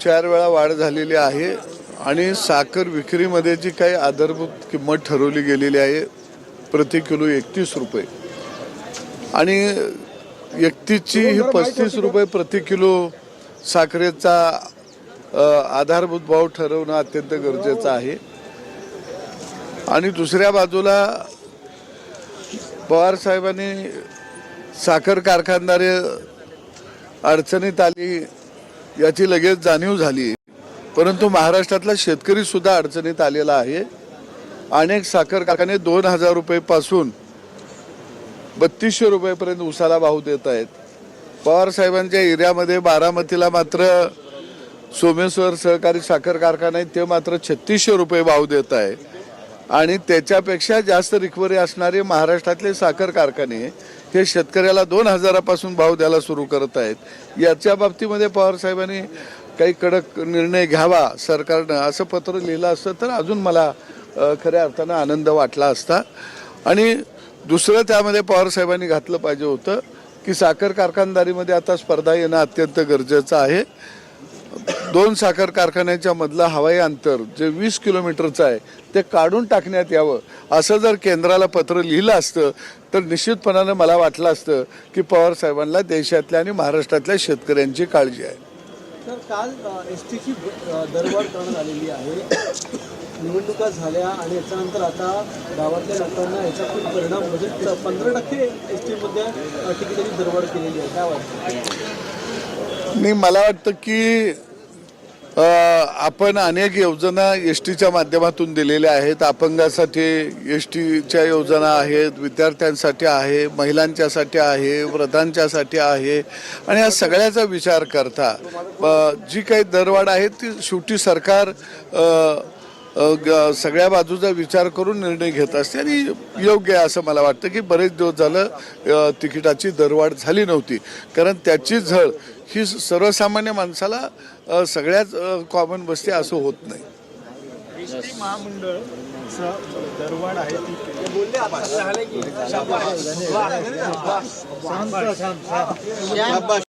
चार वेळा वाढ झालेली आहे आणि साखर विक्रीमध्ये जी काही आधारभूत किंमत ठरवली गेलेली आहे प्रति किलो एकतीस रुपये. आणि एकतीसची ही पस्तीस रुपये प्रति किलो साखरेचा आधारभूत भाव ठरवणं अत्यंत गरजेचं आहे. आणि दुसऱ्या बाजूला पवार साहेबांनी साखर कारखानदारे अडचणीत आली याची लगेच जाणीव झाली. परंतु महाराष्ट्रातला शेतकरी सुद्धा अडचणीत आलेला आहे. अनेक साखर कारखाने दोन हजार रुपयेपासून बत्तीसशे रुपयेपर्यंत उसाला भाव देत आहेत. पवार साहेबांच्या एरियामध्ये बारामतीला मात्र सोमेश्वर सहकारी साखर कारखाना आहे ते मात्र छत्तीसशे रुपये भाव देत आहे. आणि त्याच्यापेक्षा जास्त रिकव्हरी असणारे महाराष्ट्रातले साखर कारखाने हे शेतकऱ्याला दोन हजारापासून भाव द्यायला सुरू करत आहेत. याच्या बाबतीमध्ये पवार साहेबांनी काही कडक निर्णय घ्यावा सरकारनं असं पत्र लिहिलं असतं तर अजून मला खऱ्या अर्थानं आनंद वाटला असता. आणि दुसरं त्यामध्ये पवार साहेबांनी घातलं पाहिजे होतं की साखर कारखानदारीमध्ये आता स्पर्धा येणं अत्यंत गरजेचं आहे. दोन साखर कारखान्याच्या मधलं हवाई अंतर जे वीस किलोमीटरचं आहे ते काढून टाकण्यात यावं. असं जर केंद्राला पत्र लिहिलं असतं तर निश्चितपणानं मला वाटलं असतं की पवार साहेबांना देशातल्या आणि महाराष्ट्रातल्या शेतकऱ्यांची काळजी आहे. तर काल एस टीची दरवाढ करण्यात आलेली आहे. निवडणुका झाल्या आणि याच्यानंतर आता गावातल्या लोकांना याचा खूप परिणाम म्हणजे पंधरा टक्के एस टीमध्ये तिकिटाची दरवाढ केलेली आहे. काय वाटतं? नाही मला वाटतं की आपण अनेक योजना एस टीच्या माध्यमातून दिलेल्या आहेत. अपंगासाठी एस टीच्या योजना आहेत विद्यार्थ्यांसाठी आहे महिलांच्यासाठी आहे वृद्धांच्यासाठी आहे. आणि या सगळ्याचा विचार करता जी काही दरवाढ आहे ती शेवटी सरकार आ, सगळ्या बाजूचा विचार करून निर्णय घेत असते आणि योग्य आहे असं मला वाटतं की बरेच दिवस झालं तिकिटाची दरवाढ झाली नव्हती. कारण त्याची झळ ही सर्वसामान्य माणसाला सगळ्याच कॉमन बसते असं होत नाही. महामंडळ दरवाढ आहे ती बोलले आता